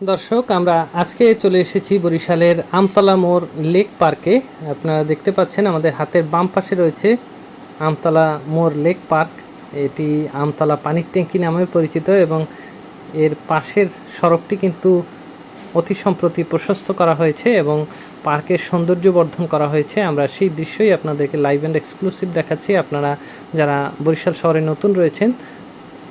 দর্শক, আমরা আজকে চলে এসেছি বরিশালের আমতলা মোড় লেক পার্কে। আপনারা দেখতে পাচ্ছেন আমাদের হাতের বাম পাশে রয়েছে আমতলা মোড় লেক পার্ক। এটি আমতলা পানির ট্যাঙ্কি নামে পরিচিত এবং এর পাশের সড়কটি কিন্তু অতি সম্প্রতি প্রশস্ত করা হয়েছে এবং পার্কের সৌন্দর্য বর্ধন করা হয়েছে। আমরা সেই দৃশ্যই আপনাদেরকে লাইভ অ্যান্ড এক্সক্লুসিভ দেখাচ্ছি। আপনারা যারা বরিশাল শহরে নতুন রয়েছেন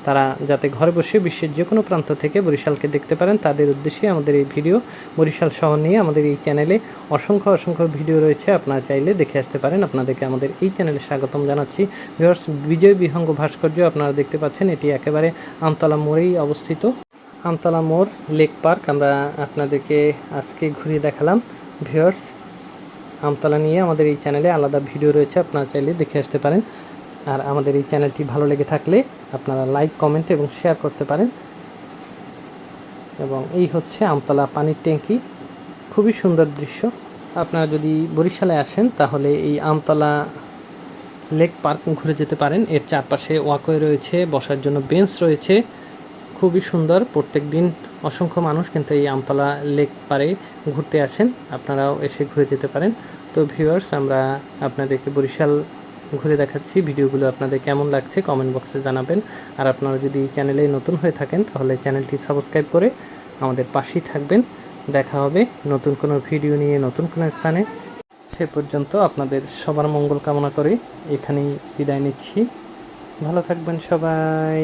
তারা যাতে ঘরে বসে বিশ্বের যে কোনো প্রান্ত থেকে বরিশালকে দেখতে পারেন, তাদের উদ্দেশ্যে আমাদের এই ভিডিও, বরিশাল শহর নিয়ে আমাদের এই চ্যানেলে অসংখ্য অসংখ্য ভিডিও রয়েছে, আপনারা চাইলে দেখে আসতে পারেন। আপনাদেরকে আমাদের এই চ্যানেলে স্বাগতম জানাচ্ছি। ভিউয়ার্স, বিজয় বিহঙ্গ ভাস্কর্য আপনারা দেখতে পাচ্ছেন, এটি একেবারে আমতলা মোড়েই অবস্থিত। আমতলা মোড়, লেক পার্ক, আমরা আপনাদেরকে আজকে ঘুরিয়ে দেখালাম। ভিউয়ার্স, আমতলা নিয়ে আমাদের এই চ্যানেলে আলাদা ভিডিও রয়েছে, আপনারা চাইলে দেখে আসতে পারেন। আর আমাদের এই চ্যানেলটি ভালো লেগে থাকলে আপনারা লাইক, কমেন্ট এবং শেয়ার করতে পারেন। এবং এই হচ্ছে আমতলা পানির ট্যাঙ্কি। খুবই সুন্দর দৃশ্য। আপনারা যদি বরিশালে আসেন, তাহলে এই আমতলা লেক পার্ক ঘুরে যেতে পারেন। এর চারপাশে ওয়াকওয়ে রয়েছে, বসার জন্য বেঞ্চ রয়েছে। খুবই সুন্দর। প্রত্যেক দিন অসংখ্য মানুষ কিন্তু এই আমতলা লেক পারে ঘুরতে আসেন। আপনারাও এসে ঘুরে যেতে পারেন। তো ভিউয়ার্স আমরা আপনাদেরকে বরিশাল ঘুরে দেখাচ্ছি ভিডিওগুলো আপনাদের কেমন লাগছে কমেন্ট বক্সে জানাবেন। আর আপনারা যদি চ্যানেলে নতুন হয়ে থাকেন তাহলে চ্যানেলটি সাবস্ক্রাইব করে আমাদের পাশেই থাকবেন। দেখা হবে নতুন কোনো ভিডিও নিয়ে নতুন কোনো স্থানে। সে পর্যন্ত আপনাদের সবার মঙ্গল কামনা করে এখানেই বিদায় নিচ্ছি। ভালো থাকবেন সবাই।